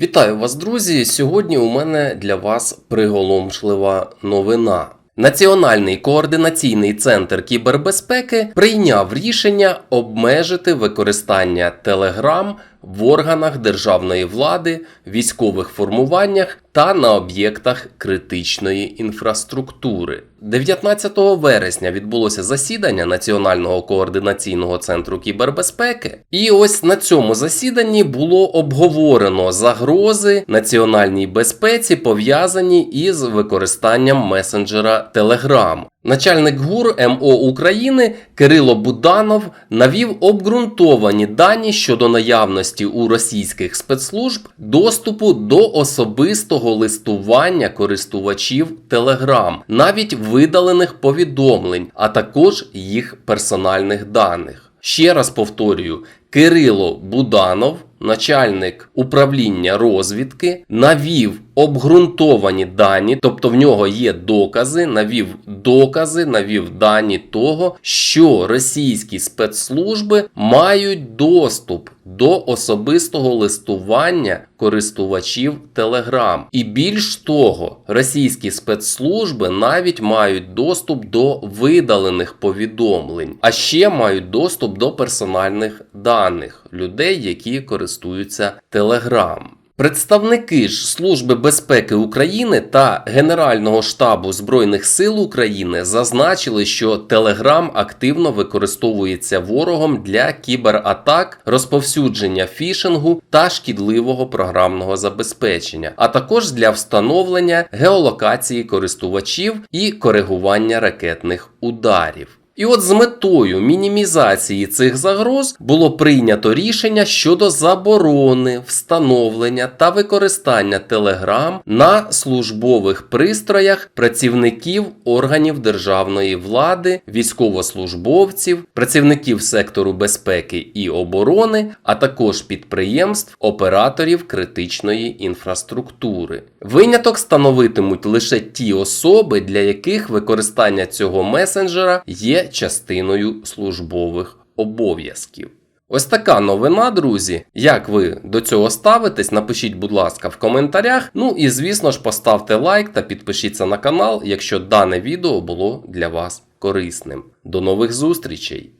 Вітаю вас, друзі! Сьогодні у мене для вас приголомшлива новина. Національний координаційний центр кібербезпеки прийняв рішення обмежити використання Telegram в органах державної влади, військових формуваннях та на об'єктах критичної інфраструктури. 19 вересня відбулося засідання Національного координаційного центру кібербезпеки, і ось на цьому засіданні було обговорено загрози національній безпеці, пов'язані із використанням месенджера Telegram. Начальник ГУР МО України Кирило Буданов навів обґрунтовані дані щодо наявності у російських спецслужб доступу до особистого листування користувачів Telegram, навіть видалених повідомлень, а також їх персональних даних. Ще раз повторюю: Кирило Буданов, начальник управління розвідки, навів обґрунтовані дані, тобто в нього є докази, навів докази, навів дані того, що російські спецслужби мають доступ до особистого листування користувачів Telegram. І більш того, російські спецслужби навіть мають доступ до видалених повідомлень, а ще мають доступ до персональних даних людей, які користуються Telegram. Представники ж Служби безпеки України та Генерального штабу Збройних сил України зазначили, що Telegram активно використовується ворогом для кібератак, розповсюдження фішингу та шкідливого програмного забезпечення, а також для встановлення геолокації користувачів і коригування ракетних ударів. І от з метою мінімізації цих загроз було прийнято рішення щодо заборони встановлення та використання Telegram на службових пристроях працівників органів державної влади, військовослужбовців, працівників сектору безпеки і оборони, а також підприємств, операторів критичної інфраструктури. Виняток становитимуть лише ті особи, для яких використання цього месенджера частиною службових обов'язків. Ось така новина, друзі. Як ви до цього ставитесь? Напишіть, будь ласка, в коментарях. Ну і звісно ж, поставте лайк та підпишіться на канал, якщо дане відео було для вас корисним. До нових зустрічей!